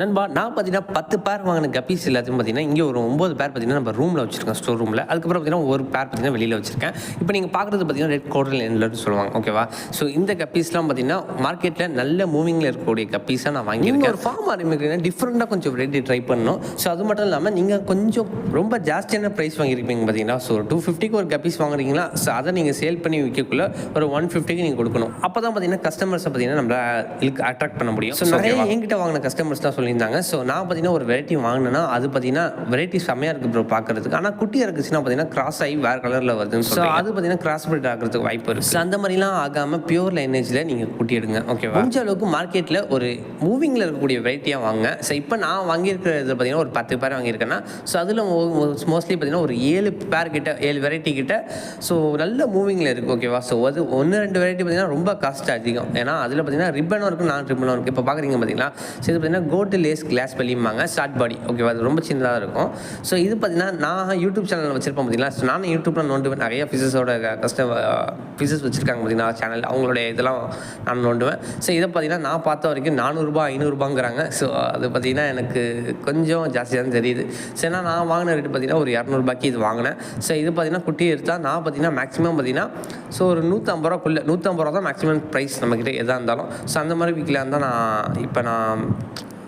நண்பா நான் பார்த்தீங்கன்னா பத்து பேர் வாங்கின கப்பீஸ் எல்லாத்தையும் பார்த்தீங்கன்னா இங்கே ஒரு ஒம்பது பேர் பார்த்தீங்கன்னா நம்ம ரூமில் வச்சிருக்கேன் ஸ்டோர் ரூமில் அதுக்கப்புறம் பார்த்தீங்கன்னா ஒரு பேர் பார்த்தீங்கன்னா வெளியில் வச்சிருக்கேன். இப்போ நீங்கள் பார்க்குறது பார்த்தீங்கன்னா ரெட் கோடல் என்லன்னு சொல்லுவாங்க ஓகேவா ஸோ இந்த கப்பீஸ்லாம் பார்த்தீங்கன்னா மார்க்கெட்டில் நல்ல மூவிங்கில் இருக்கக்கூடிய கப்பீஸாக நான் வாங்கியிருக்கேன். ஒரு ஃபார்ம் ஆரம்பிக்கிறீங்கன்னா டிஃப்ரெண்ட்டாக கொஞ்சம் வெரைட்டி ட்ரை பண்ணணும். ஸோ அது மட்டும் இல்லாமல் நீங்கள் கொஞ்சம் ரொம்ப ஜாஸ்தியான ப்ரைஸ் வாங்கியிருப்பீங்க பார்த்தீங்கன்னா ஸோ டூ ஃபிஃப்டிக்கு ஒரு கப்பீஸ் வாங்குறீங்களா? ஸோ அதை நீங்கள் சேல் பண்ணி விற்கக்குள்ள ஒரு ஒன் ஃபிஃப்டிக்கு நீங்கள் கொடுக்கணும். அப்போ தான் பார்த்தீங்கன்னா கஸ்டமர்ஸை பார்த்தீங்கன்னா நம்மள அட்ராக்ட் பண்ண முடியும். ஸோ நிறைய என்கிட்ட வாங்கின கஸ்டமர்ஸ்லாம் சொல்லியிருந்தாங்க. ஸோ நான் பார்த்தீங்கன்னா ஒரு வெரைட்டி வாங்கினேன்னா அது பார்த்தீங்கன்னா வெரைட்டி செம்மையாக இருக்குது ப்ரோ பார்க்கறதுக்கு. ஆனால் குட்டியாக இருக்குச்சுன்னா பார்த்தீங்கன்னா கிராஸ் ஆகி வேறு கலரில் வருதுன்னு ஸோ அது பார்த்தீங்கன்னா கிராஸ் பிரிட் ஆகிறதுக்கு வாய்ப்பு இருக்குது ஸோ அந்த மாதிரிலாம் ஆகாமல் பியூர் லைனேஜில் நீங்கள் குட்டி எடுங்க. ஓகேவா முடிஞ்ச அளவுக்கு மார்க்கெட்டில் ஒரு மூவிங்கில் இருக்கக்கூடிய வெரைட்டியாக வாங்க ஸோ இப்போ நான் வாங்கியிருக்கிறது பார்த்தீங்கன்னா ஒரு பத்து பேர் வாங்கியிருக்கேன்னா ஸோ அதில் மோஸ்ட்லி பார்த்தீங்கன்னா ஒரு ஏழு பேர் கிட்ட ஏழு வெரைட்டி கிட்ட ஸோ நல்ல மூவிங்கில் இருக்குது ஓகேவா ஸோ அது ஒன்று ரெண்டு வெரைட்டி பார்த்தீங்கன்னா ரொம்ப காஸ்ட் அதிகம். ஏன்னா அதில் பார்த்தீங்கன்னா ரிப்பனும் இருக்குது நான் ரிப்பனும் இருக்குது இப்போ பார்க்குறீங்க பார்த்தீங்களா? ஸோ இது பார்த்தீங்கன்னா கோல்டு லேஸ் கிளாஸ் வெளியும்பாங்க ஷார்ட் பாடி ஓகேவா அது ரொம்ப சின்னதாக இருக்கும். ஸோ இது பார்த்தீங்கன்னா நான் யூடியூப் சேனல் வச்சிருப்பேன் பார்த்தீங்களா ஸோ நானும் யூடியூப்பில் நோண்டுவேன். நிறைய ஃபிசஸோட கஸ்டமர் ஃபிசஸ் வச்சுருக்காங்க பார்த்தீங்கன்னா சேனல் அவங்களுடைய இதெல்லாம் நான் நோண்டுவேன். ஸோ இதை பார்த்தீங்கன்னா நான் பார்த்த வரைக்கும் நானூறுரூபா ஐநூறுரூபாங்கிறாங்க ஸோ அது பார்த்தீங்கன்னா எனக்கு கொஞ்சம் ஜாஸ்தியாக தான் தெரியுது. ஸோ ஏன்னா நான் வாங்கின ரேட்டு பார்த்தீங்கன்னா ஒரு இரநூறுபாய்க்கு இது வாங்கினேன். ஸோ இது பார்த்தீங்கன்னா குட்டி எடுத்தால் நான் பார்த்தீங்கன்னா மேக்ஸிமம் பார்த்தீங்கன்னா ஸோ ஒரு நூற்றம்பது ரூபாக்குள்ளே நூற்றம்பது ரூபா தான் மேக்ஸிமம் ப்ரைஸ் நம்மக்கிட்ட எதாக இருந்தாலும். ஸோ அந்த மாதிரி விற்கலாம் தான் நான் இப்போ நான்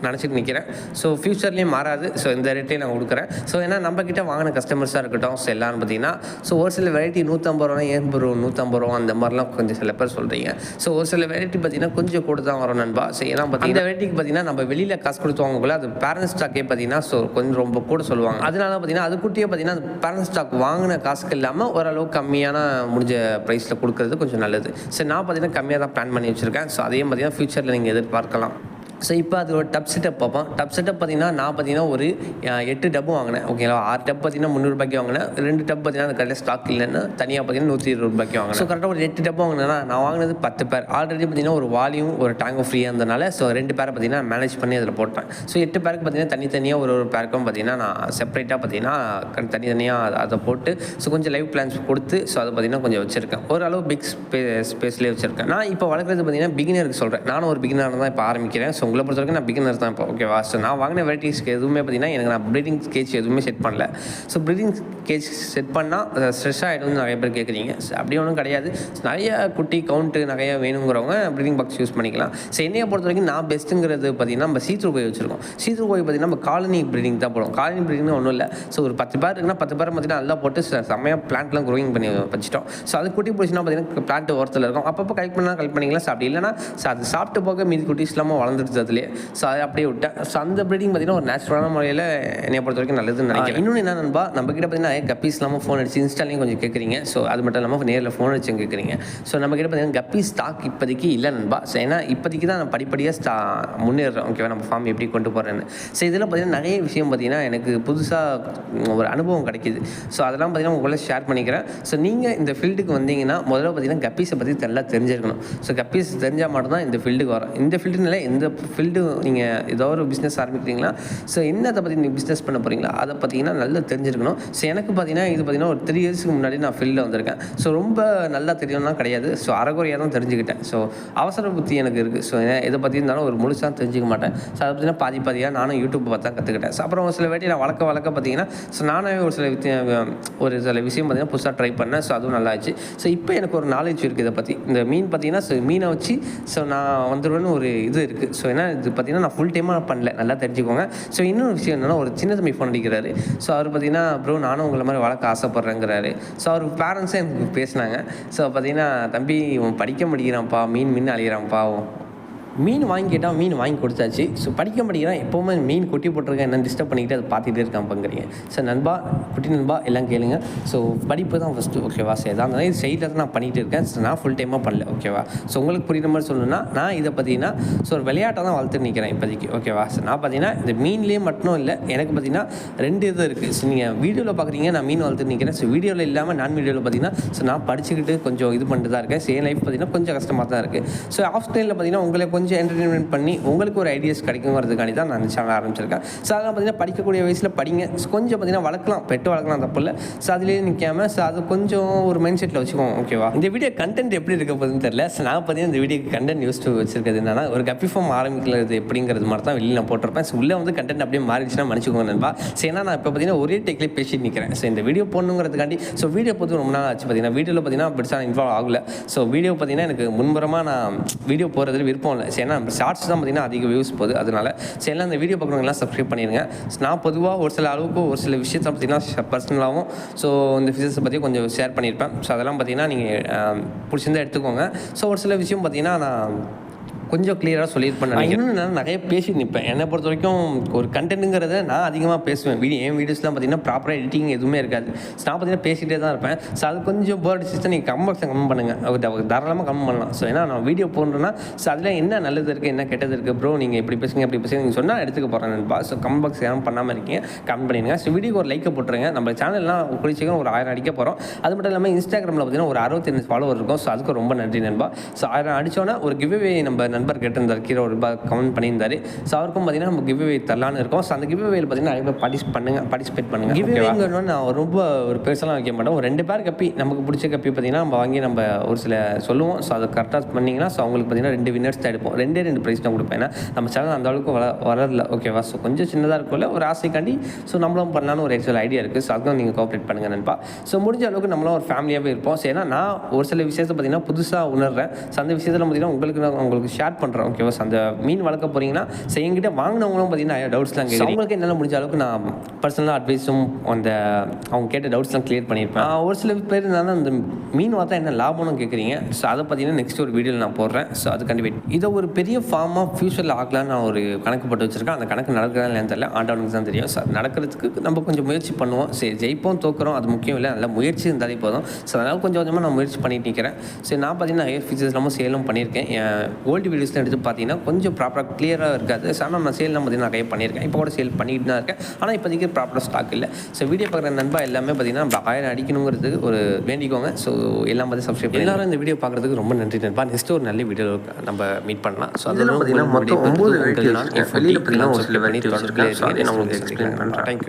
நினச்சிட்டு நிற்கிறேன் ஸோ ஃப்யூச்சர்லேயும் மாறாது. ஸோ இந்த ரேட்டே நான் கொடுக்குறேன். ஸோ ஏன்னா நம்மக்கிட்ட வாங்கின கஸ்டமர்ஸாக இருக்கட்டும் ஸோ எல்லாரும் பார்த்தீங்கன்னா ஸோ ஒரு சில வெரைட்டி நூற்றம்பது ரூபா ஏன் ப்ரோ நூற்றம்பது ரூபா அந்த மாதிரிலாம் கொஞ்சம் சில பேர் சொல்கிறீங்க ஸோ ஒரு சில வெரைட்டி பார்த்தீங்கன்னா கொஞ்சம் கூட தான் வரும் நண்பா. ஸோ ஏன்னா பார்த்தீங்கன்னா இந்த வெரைட்டிக்கு பார்த்தீங்கன்னா நம்ம வெளியில் காசு கொடுத்து வாங்கக்குள்ள அது பேரண்ட் ஸ்டாக்கே பார்த்தீங்கன்னா ஸோ கொஞ்சம் ரொம்ப கூட சொல்லுவாங்க. அதனால பார்த்தீங்கன்னா அது குட்டியே பார்த்தீங்கன்னா அது பேரண்ட் ஸ்டாக் வாங்கின காசுக்கு இல்லாமல் ஓரளவு கம்மியான முடிஞ்ச ப்ரைஸில் கொடுக்குறது கொஞ்சம் நல்லது. ஸோ நான் பார்த்தீங்கன்னா கம்மியாக தான் பிளான் பண்ணி வச்சுருக்கேன். ஸோ அதையும் பார்த்தீங்கன்னா ஃப்யூச்சரில் நீங்கள் எதிர்பார்க்கலாம். ஸோ இப்போ அது ஒரு டப் செட்டப் பார்ப்போம். டப் செட்டப் பார்த்தீங்கன்னா நான் பார்த்தீங்கன்னா ஒரு எட்டு டப்பு வாங்கினேன். ஓகேங்களா ஆறு டப் பார்த்தீங்கன்னா முந்நூறுபாய்க்கு வாங்கினேன். ரெண்டு டப் பார்த்தீங்கன்னா அந்த கடையில் ஸ்டாக் இல்லைன்னா தனியாக பார்த்தீங்கன்னா நூற்றி இருபது ரூபாய்க்கு வாங்கினேன். ஸோ கரெக்டாக ஒரு எட்டு டப்பு வாங்கினேன்னா நான் வாங்கினது பத்து பேர். ஆல்ரெடி பார்த்தீங்கன்னா ஒரு வாலியும் ஒரு டேங்கும் ஃப்ரீயாக இருந்தனால ஸோ ரெண்டு பேரை பார்த்தீங்கன்னா மேனேஜ் பண்ணி அதில் போட்டேன். ஸோ எட்டு பேருக்கு பார்த்தீங்கன்னா தனித்தனியாக ஒரு ஒரு பேருக்கும் பார்த்தீங்கன்னா நான் செப்பரேட்டாக பார்த்தீங்கன்னா கண் தனித்தனியாக அதை போட்டு ஸோ கொஞ்சம் லைவ் பிளான்ஸ் கொடுத்து ஸோ அதை பார்த்தீங்கன்னா கொஞ்சம் வச்சிருக்கேன். ஓரளவு பிக் ஸ்பே ஸ்பேஸ்லேயே வச்சிருக்கேன். நான் இப்போ வளர்க்குறது பார்த்தீங்கன்னா பிகினருக்கு சொல்கிறேன் நானும் ஒரு பிகினர் தான் இப்போ ஆரம்பிக்கிறேன். ஸோ உங்களை பொறுத்த வரைக்கும் நான் பிகினர்ஸ் தான் இப்போ. ஓகேவா ஸோ நான் வாங்கின வெரைட்டிஸ்க்கு எதுவுமே பார்த்தீங்கன்னா எனக்கு நான் ப்ரீடிங் கேஜ் எதுவுமே செட் பண்ணல. ஸோ ப்ரீடிங் கேஜ் செட் பண்ணால் ஸ்ட்ரெஸ் ஆகிடும்னு நிறைய பேர் கேட்குறீங்க ஸோ அப்படி ஒன்றும் கிடையாது. நிறைய குட்டி கவுண்ட்டு நிறைய வேணுங்கிறவங்க ப்ரீடிங் பாக்ஸ் யூஸ் பண்ணிக்கலாம். ஸோ என்னையை பொறுத்த வரைக்கும் நான் பெஸ்ட்டுங்கிறது பார்த்தீங்கன்னா நம்ம சீத்ரு போய் வச்சிருக்கோம். சீத்ரு போய் பார்த்தீங்கன்னா நம்ம காலனி ப்ரீடிங் தான் போடுவோம். காலனி ப்ரீடிங்னு ஒன்றும் இல்லை. ஸோ ஒரு பத்து பேர் இருக்குன்னா பத்து பேர் பார்த்தீங்கன்னா நல்லா போட்டு செம்மையாக பிளான்ட்லாம் க்ரோயிங் பண்ணி வச்சிட்டோம். ஸோ அது குட்டி போச்சுன்னா பார்த்தீங்கன்னா பிளான்ட் ஓரத்தில் இருக்கும். அப்பப்போ கலெக்ட் பண்ணால் கலெக்ட் பண்ணிக்கலாம். ஸோ அப்படி இல்லைனா ஸோ அது சாப்பிட்டு போக மீதி குட்டிஸ் இல்லாமல் வளர்ந்துட்டு அதுலேயே ஸோ அதை அப்படியே விட்டேன். ஸோ அந்த ப்ரீடிங் பார்த்தீங்கன்னா ஒரு நேச்சுரலான முறையில் என்னை பொறுத்த வரைக்கும் நல்லதுன்னு நினைக்கிறேன். இன்னொன்று என்ன நண்பா நம்ம கிட்ட பார்த்தீங்கன்னா கப்பீஸ் இல்லாமல் ஃபோன் அடிச்சு இன்ஸ்டாலையும் கொஞ்சம் கேட்குறீங்க ஸோ அது மட்டும் இல்லாமல் நேரில் ஃபோன் அடிச்சு கேட்குறீங்க ஸோ நம்ம கிட்ட பார்த்தீங்கன்னா கப்பி ஸ்டாக் இப்போதைக்கு இல்லை நண்பா. ஸோ ஏன்னா இப்போதைக்கு தான் நான் படிப்படியாக ஸ்டா முன்னேறேன். ஓகேவா நம்ம ஃபார்ம் எப்படி கொண்டு போகிறேன்னு ஸோ இதில் பார்த்தீங்கன்னா நிறைய விஷயம் பார்த்தீங்கன்னா எனக்கு புதுசாக ஒரு அனுபவம் கிடைக்கிது. ஸோ அதெல்லாம் பார்த்தீங்கன்னா உங்களை ஷேர் பண்ணிக்கிறேன். ஸோ நீங்கள் இந்த ஃபீல்டுக்கு வந்தீங்கன்னா முதல்ல பார்த்தீங்கன்னா கப்பீஸை பற்றி நல்லா தெரிஞ்சிருக்கணும். ஸோ கப்பீஸ் தெரிஞ்சால் மட்டும்தான் இந்த ஃபீல்டுக்கு வரும். இந்த ஃபீல்டுனால எந்த ஃபீல்டு நீங்கள் ஏதோ ஒரு பிஸ்னஸ் ஆரம்பிக்கிறீங்களா? ஸோ என்னத்தை பற்றி நீங்கள் பிஸ்னஸ் பண்ண போகிறீங்களா அதை பார்த்தீங்கன்னா நல்லா தெரிஞ்சிருக்கணும். ஸோ எனக்கு பார்த்தீங்கன்னா இது பார்த்தீங்கன்னா ஒரு த்ரீ இயர்ஸ்க்கு முன்னாடி நான் ஃபீல்டில் வந்திருக்கேன். ஸோ ரொம்ப நல்லா தெரியும்னா கிடையாது. ஸோ அறகுறையாக தான் தெரிஞ்சுக்கிட்டேன். ஸோ அவசர புத்தி எனக்கு இருக்குது ஸோ இதை பற்றி இருந்தாலும் ஒரு முழுசாக தெரிஞ்சுக்க மாட்டேன். ஸோ அதை பார்த்தீங்கன்னா பாதி பாதியாக நானும் யூடியூப் பார்த்து தான் கற்றுக்கிட்டேன் ஸோ அப்புறம் ஒரு சில வேட்டி நான் வளர்க்க வளர்க்க பார்த்தீங்கன்னா ஸோ நானே ஒரு சில வித்திய ஒரு சில விஷயம் பார்த்தீங்கன்னா புதுசாக ட்ரை பண்ணேன். ஸோ அதுவும் நல்லா ஆச்சு ஸோ இப்போ எனக்கு ஒரு நாலேஜ் இருக்குது இதை பற்றி இந்த மீன் பார்த்தீங்கன்னா ஸோ மீனை வச்சு ஸோ நான் வந்துடுவேன்னு ஒரு இது இருக்குது ஸோ ஏன்னா இது பார்த்தீங்கன்னா நான் ஃபுல் டைமாக பண்ணல. நல்லா தெரிஞ்சுக்கோங்க. ஸோ இன்னொரு விஷயம் என்னென்னா ஒரு சின்ன தம்பி ஃபோன் அடிக்கிறாரு. ஸோ அவர் பார்த்தீங்கன்னா ப்ரோ நானும் உங்களை மாதிரி வளர்க்க ஆசைப்பட்றேங்கிறாரு. ஸோ அவர் பேரண்ட்ஸே எனக்கு பேசினாங்க. ஸோ பார்த்தீங்கன்னா தம்பி உன் படிக்க முடிகிறான்ப்பா மீன் மீன் அழிகிறான்ப்பா மீன் வாங்கி கேட்டால் மீன் வாங்கி கொடுத்தாச்சு. ஸோ படிக்க படிக்கிறான் எப்போவுமே மீன் குட்டி போட்டிருக்கேன் என்ன டிஸ்டர்ப் பண்ணிக்கிட்டு அதை பார்த்துட்டே இருக்கான் பங்குறீங்க ஸோ நண்பா குட்டி நண்பா எல்லாம் கேளுங்க. ஸோ படிப்பு தான் ஃபஸ்ட்டு ஓகேவா சரி அதான் இருந்தாலும் இது சைடில் நான் பண்ணிகிட்டு இருக்கேன். ஸோ நான் ஃபுல் டைமாக பண்ணல ஓகேவா ஸோ உங்களுக்கு புரியுற மாதிரி சொல்லணும்னா நான் இதை பார்த்தீங்கன்னா ஸோ ஒரு விளையாட்டை தான் வளர்த்து நிற்கிறேன் இப்போதைக்கு ஓகேவா ஸோ நான் பார்த்தீங்கன்னா இந்த மீன்லேயே மட்டும் இல்லை எனக்கு பார்த்தீங்கன்னா ரெண்டு இது இருக்குது ஸோ நீங்கள் வீடியோவில் பார்க்குறீங்க நான் மீன் வளர்த்து நிற்கிறேன் ஸோ வீடியோவில் இல்லாமல் நான் வீடியோவில் பார்த்தீங்கன்னா ஸோ நான் படிச்சுக்கிட்டு கொஞ்சம் இது பண்ணிட்டு தான் இருக்கேன். ஸோ என் லைஃப் பார்த்தீங்கன்னா கொஞ்சம் கஷ்டமாக தான் இருக்குது ஸோ ஆஃப் டைமில் பார்த்தீங்கன்னா உங்களை கொஞ்சம் கொஞ்சம் என்டர்டெயின்மெண்ட் பண்ணி உங்களுக்கு ஒரு ஐடியாஸ் கிடைக்குங்கிறதுக்காண்டி தான் நான் சேனல் ஆரம்பிச்சிருக்கேன். ஸோ அதெல்லாம் பார்த்தீங்கன்னா படிக்கக்கூடிய வயசில் படிங்க. கொஞ்சம் பார்த்தீங்கன்னா வளர்க்கலாம். பெட்டு வளர்க்கலாம் தப்பு இல்லை ஸோ அதுலேயே நிற்காம ஸோ அது கொஞ்சம் ஒரு மைண்ட் செட்டில் வச்சுக்கோங்க ஓகேவா இந்த வீடியோ கண்டென்ட் எப்படி இருக்க போகுதுன்னு தெரியல. ஸோ நான் பார்த்தீங்கன்னா இந்த வீடியோக்கு கண்டென்ட் யூஸ் வச்சிருக்கிறது என்னன்னா ஒரு கப்பி ஃபார்ம் ஆரம்பிக்கிறது எப்படிங்கிறது மாதிரி தான் வெளியில் நான் போட்டிருப்பேன். ஸோ உள்ளே வந்து கண்டென்ட் அப்படியே மாறிடுச்சுன்னா மன்னிச்சுக்கோங்க நண்பா. ஸோ ஏன்னா நான் இப்போ பார்த்தீங்கன்னா ஒரே டெக்லேயே பேசிட்டு நிற்கிறேன் ஸோ இந்த வீடியோ போடணுங்கிறதுக்காண்டி ஸோ வீடியோ பார்த்து ரொம்ப நாள் ஆச்சு பார்த்தீங்கன்னா வீடியோவில் பார்த்தீங்கன்னா பெருசாக இன்வால்வ் ஆகல. ஸோ வீடியோ பார்த்தீங்கன்னா எனக்கு முன்புறமாக நான் வீடியோ போகிறதுல விருப்பம் இல்லை. சரி ஏன்னா ஷார்ட்ஸ் தான் பார்த்தீங்கன்னா அதிக வியூஸ் போகுது. அதனால சரி எல்லாம் வீடியோ பார்க்குறவங்கலாம் சப்ஸ்கிரைப் பண்ணிடுங்க. நான் பொதுவாக ஒரு சில அளவுக்கு ஒரு சில விஷயத்தை பார்த்தீங்கன்னா பர்சனலாகவும் ஸோ இந்த ஃபிசிக்ஸை பற்றி கொஞ்சம் ஷேர் பண்ணியிருப்பேன். ஸோ அதெல்லாம் பார்த்தீங்கன்னா நீங்கள் பிடிச்சிருந்தா எடுத்துக்கோங்க. ஸோ ஒரு சில விஷயம் பார்த்தீங்கன்னா நான் கொஞ்சம் கிளியராக சொல்லியிருப்பேன் நான் இன்னும் நான் நிறைய பேசி நிற்பேன் என்னை பொறுத்த வரைக்கும் ஒரு கண்டென்ட்டுங்கிறத நான் அதிகமாக பேசுவேன். வீடியோ என் வீடியோஸ்லாம் பார்த்தீங்கன்னா ப்ராப்பராக எடிட்டிங் எதுவுமே இருக்காது. ஸோ நான் பார்த்தீங்கன்னா பேசிகிட்டே தான் இருப்பேன். ஸோ அது கொஞ்சம் போர்டு சிஸ்டம் நீங்கள் கம்பக்ஸை கம்மி பண்ணுங்கள் தாராளமாக கம்மி பண்ணலாம். ஸோ ஏன்னா நான் வீடியோ போடுறேன்னா ஸோ அதில் என்ன நல்லது இருக்குது என்ன கெட்டது இருக்குது ப்ரோ நீங்கள் இப்படி பேசுங்க அப்படி பேசுங்க நீங்கள் சொன்னால் எடுத்துக்க போகிறேன் நண்பா. ஸோ கம்பக்ஸ் யாரும் பண்ணாமல் இருக்கீங்க கம்மி பண்ணிடுங்க. ஸோ வீடியோக்கு ஒரு லைக்கை போட்டுருங்க. நம்ம சேனல்லாம் குளிச்சிக்கும் ஒரு ஆயிரம் அடிக்க போகிறோம் அது மட்டும் இல்லாமல் இன்ஸ்டாகிராமில் பார்த்தீங்கன்னா ஒரு அறுபத்தி ஃபாலோவர் இருக்கும். ஸோ அதுக்கு ரொம்ப நன்றி நண்பா. ஸோ ஆயிரம் அடிச்சோன்னா ஒரு கிவ்வே நம்ம நண்பர் கேட்டிருந்தார் கீழே ஒரு ரூபாய் கமெண்ட் பண்ணியிருந்தாரு. ஸோ அவருக்கும் பார்த்தீங்கன்னா நம்ம கிவ்வே தரலான்னு இருக்கோம். ஸோ அந்த கிவ்வேயில் பார்த்தீங்கன்னா நிறைய பேர் பார்ட்டிஸ் பண்ணுங்க பார்ட்டிசிபேட் பண்ணுங்க கிவ்வேங்கிறோம் நான் ரொம்ப ஒரு பெருசெல்லாம் வைக்க மாட்டோம் ஒரு ரெண்டு பேர் கப்பி நமக்கு பிடிச்ச கப்பி பார்த்தீங்கன்னா நம்ம வாங்கி நம்ம ஒரு சில சொல்லுவோம். ஸோ அதை கரெக்டாக பண்ணிங்கன்னா ஸோ அவங்களுக்கு பார்த்தீங்கன்னா ரெண்டு வின்னர்ஸ் தான் எடுப்போம். ரெண்டே ரெண்டு ப்ரைஸ் தான் கொடுப்பேன். ஏன்னா நம்ம சேனல் அந்த அளவுக்கு வள வரல ஓகேவா ஸோ கொஞ்சம் சின்னதாக இருக்கும்ல ஒரு ஆசைக்காண்டி ஸோ நம்மளும் பண்ணலான்னு ஒரு ஆக்சுவல் ஐடியா இருக்குது ஸோ அதுதான் நீங்கள் கோஆப்ரேட் பண்ணுங்க நண்பா. ஸோ முடிஞ்ச அளவுக்கு நம்மளும் ஒரு ஃபேமிலியாகவே இருப்போம். ஸோ ஏன்னா நான் ஒரு சில விஷயத்தை பார்த்தீங்கன்னா புதுசாக உணர்றேன். ஸோ அந்த விஷயத்தில் பார்த்தீங்கன்னா உங்களுக்கு நான் உங்களுக்கு ஷேர் பண்ணுறேன் ஓகேவா அந்த மீன் வளர்க்க போகிறீங்கன்னா ஸோ என்கிட்ட வாங்கினவங்களும் பார்த்தீங்கன்னா டவுட்ஸ்லாம் கேட்குறேன் உங்களுக்கு என்னால் முடிஞ்ச அளவுக்கு நான் பர்சனலாக அட்வைஸும் அந்த அவங்க கேட்ட டவுட்ஸ்லாம் கிளியர் பண்ணியிருப்பேன் ஒரு சில பேர் இருந்தாலும் அந்த மீன் வளர்த்தா என்ன லாபம்னு கேட்குறீங்க ஸோ அதை பார்த்தீங்கன்னா நெக்ஸ்ட் ஒரு வீடியோவில் நான் போடுறேன். ஸோ அதுக்காண்டி வெயிட் இதை ஒரு பெரிய ஃபார்மாக ஃபியூச்சரில் ஆகலான்னு நான் ஒரு கணக்கு போட்டு வச்சிருக்கேன். அந்த கணக்கு நடக்கிறதா இல்லைன்னு தெரியல. ஆண்டவனுக்கு தான் தெரியும். ஸோ அது நடக்கிறதுக்கு நம்ம கொஞ்சம் முயற்சி பண்ணுவோம். சரி ஜெயிப்போம் தோக்குறோம் அது முக்கியம் இல்லை. நல்ல முயற்சி இருந்தாலே போதும். ஸோ அதனால் கொஞ்சம் கொஞ்சமாக நான் முயற்சி பண்ணிட்டு நிற்கிறேன் சரி நான் பார்த்தீங்கன்னா நிறைய ஃபீச்சர்ஸ் எல்லாமே சேலும் பண்ணியிருக்கேன். என் ஓல்டு வீடியோஸ்லாம் எடுத்து பார்த்தீங்கன்னா கொஞ்சம் ப்ராப்பராக கிளியராக இருக்காது. ஸோ ஆனால் நான் சேல்லாம் பார்த்தீங்கன்னா நிறைய பண்ணியிருக்கேன். இப்போ கூட சேல் பண்ணிட்டு தான் இருக்கேன். ஆனால் இப்போதைக்கு ப்ராப்பராக ஸ்டாக் இல்லை. ஸோ வீடியோ பார்க்குற நண்பா எல்லாமே பார்த்தீங்கன்னா நம்ம ஆயிரம் அடிக்கணுங்கிறதுக்கு ஒரு வேண்டிக்கோங்க. ஸோ எல்லாம் பார்த்து சப்ஸ்கிரைப் எல்லாரும் இந்த வீடியோ பார்க்குறதுக்கு ரொம்ப நன்றி நண்பா. நெக்ஸ்ட் ஒரு நல்ல வீடியோ நம்ம மீட் பண்ணலாம். ஸோ இதில் பார்த்தீங்கன்னா மொத்தம் ஒம்பது வெளியில் பார்த்தீங்கன்னா ஒரு சில வெரைட்டி வச்சுருக்கேன் உங்களுக்கு எக்ஸ்பிளைன் பண்ணுறேன் தேங்க்யூ